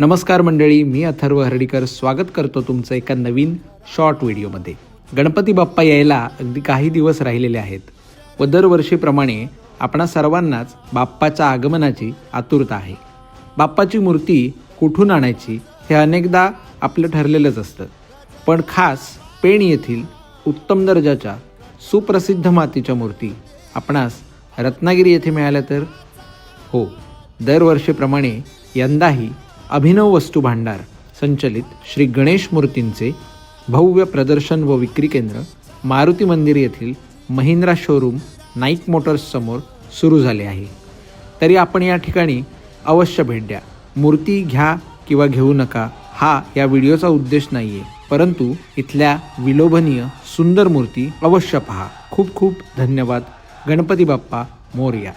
नमस्कार मंडळी मी अथर्व हर्डीकर. स्वागत करतो तुमचं एका नवीन शॉर्ट व्हिडिओमध्ये गणपती बाप्पा यायला अगदी काही दिवस राहिलेले आहेत व दरवर्षीप्रमाणे आपणा सर्वांनाच बाप्पाच्या आगमनाची आतुरता आहे. बाप्पाची मूर्ती कुठून आणायची हे अनेकदा आपलं ठरलेलंच असतं. पण खास पेण येथील उत्तम दर्जाच्या सुप्रसिद्ध मातीच्या मूर्ती आपणास रत्नागिरी येथे मिळाल्या तर? हो दरवर्षीप्रमाणे यंदाही अभिनव वस्तू भांडार संचलित श्री गणेश मूर्तींचे भव्य प्रदर्शन व विक्री केंद्र मारुती मंदिर येथील महिंद्रा शोरूम नाईक मोटर्ससमोर सुरू झाले आहे. तरी आपण या ठिकाणी अवश्य भेट द्या. मूर्ती घ्या किंवा घेऊ नका हा या व्हिडिओचा उद्देश नाही आहे परंतु इथल्या विलोभनीय सुंदर मूर्ती अवश्य पहा. खूप खूप धन्यवाद. गणपती बाप्पा मोरया.